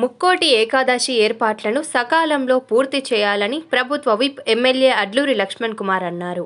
ముక్కోటి ఏకాదశి ఏర్పాట్లను సకాలంలో పూర్తి చేయాలని ప్రభుత్వ విప్ ఎమ్మెల్యే అడ్లూరి లక్ష్మణ్ కుమార్ అన్నారు.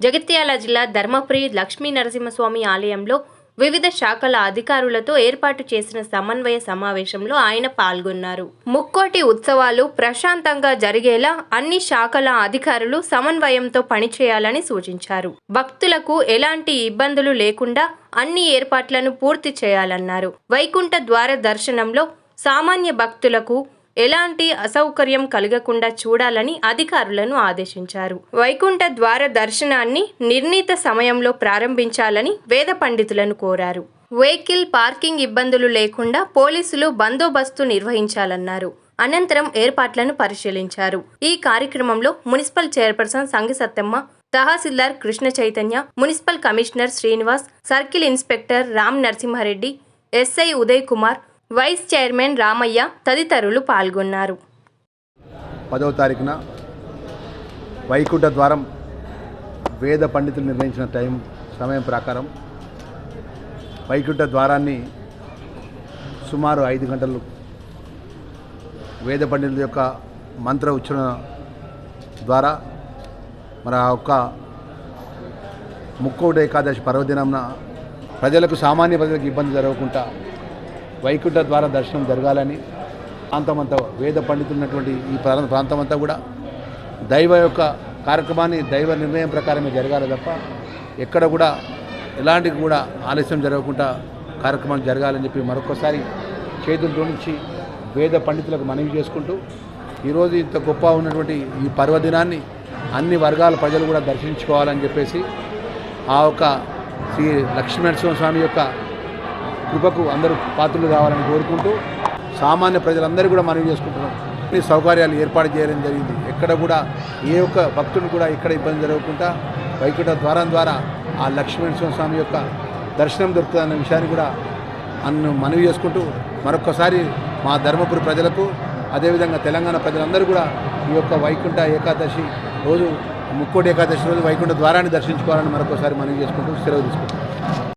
జగిత్యాల జిల్లా ధర్మప్రి లక్ష్మీ నరసింహస్వామి ఆలయంలో వివిధ శాఖల అధికారులతో ఏర్పాటు చేసిన సమన్వయ సమావేశంలో ఆయన పాల్గొన్నారు. ముక్కోటి ఉత్సవాలు ప్రశాంతంగా జరిగేలా అన్ని శాఖల అధికారులు సమన్వయంతో పనిచేయాలని సూచించారు. భక్తులకు ఎలాంటి ఇబ్బందులు లేకుండా అన్ని ఏర్పాట్లను పూర్తి చేయాలన్నారు. వైకుంఠ ద్వార దర్శనంలో సామాన్య భక్తులకు ఎలాంటి అసౌకర్యం కలగకుండా చూడాలని అధికారులను ఆదేశించారు. వైకుంఠ ద్వార దర్శనాన్ని నిర్ణీత సమయంలో ప్రారంభించాలని వేద పండితులను కోరారు. వెహికల్ పార్కింగ్ ఇబ్బందులు లేకుండా పోలీసులు బందోబస్తు నిర్వహించాలన్నారు. అనంతరం ఏర్పాట్లను పరిశీలించారు. ఈ కార్యక్రమంలో municipal chairperson Sangi Sattamma tahsildar Krishna Chaitanya municipal commissioner Srinivas circle inspector Ram Narasimhareddy SI Uday Kumar vice chairman Ramaiah తదితరులు పాల్గొన్నారు. పదవ తారీఖున వైకుంఠ ద్వారం వేద పండితులు నిర్ణయించిన టైం సమయం ప్రకారం వైకుంఠ ద్వారాన్ని సుమారు ఐదు గంటలు వేద పండితుల యొక్క మంత్ర ఉచ్చరణ ద్వారా మరి ఆ యొక్క ముక్కోటి ఏకాదశి పర్వదినంన ప్రజలకు సామాన్య ప్రజలకు ఇబ్బంది జరగకుండా వైకుంఠ ద్వారా దర్శనం జరగాలని ప్రాంతమంతా వేద పండితులు ఉన్నటువంటి ఈ ప్రాంతమంతా ప్రాంతం అంతా కూడా దైవ యొక్క కార్యక్రమాన్ని దైవ నిర్ణయం ప్రకారమే జరగాలి తప్ప ఎక్కడ కూడా ఎలాంటి కూడా ఆలస్యం జరగకుండా కార్యక్రమాలు జరగాలని చెప్పి మరొకసారి చేతులు జోడించి వేద పండితులకు మనవి చేసుకుంటూ ఈరోజు ఇంత గొప్ప ఉన్నటువంటి ఈ పర్వదినాన్ని అన్ని వర్గాల ప్రజలు కూడా దర్శించుకోవాలని చెప్పేసి ఆ యొక్క శ్రీ లక్ష్మీనరసింహ స్వామి యొక్క కృపకు అందరూ పాత్రలు కావాలని కోరుకుంటూ సామాన్య ప్రజలందరూ కూడా మనవి చేసుకుంటున్నాం. అన్ని సౌకర్యాలు ఏర్పాటు చేయడం జరిగింది. ఎక్కడ కూడా ఏ ఒక్క భక్తుని కూడా ఇక్కడ ఇబ్బంది జరగకుండా వైకుంఠ ద్వారం ద్వారా ఆ లక్ష్మీనరసింహ స్వామి యొక్క దర్శనం దొరుకుతుందన్న విషయాన్ని కూడా అన్ను మనవి చేసుకుంటూ మరొకసారి మా ధర్మపురి ప్రజలకు అదేవిధంగా తెలంగాణ ప్రజలందరూ కూడా ఈ యొక్క వైకుంఠ ఏకాదశి రోజు ముక్కోటి ఏకాదశి రోజు వైకుంఠ ద్వారాన్ని దర్శించుకోవాలని మరొకసారి మనవి చేసుకుంటూ సెలవు తీసుకుంటాం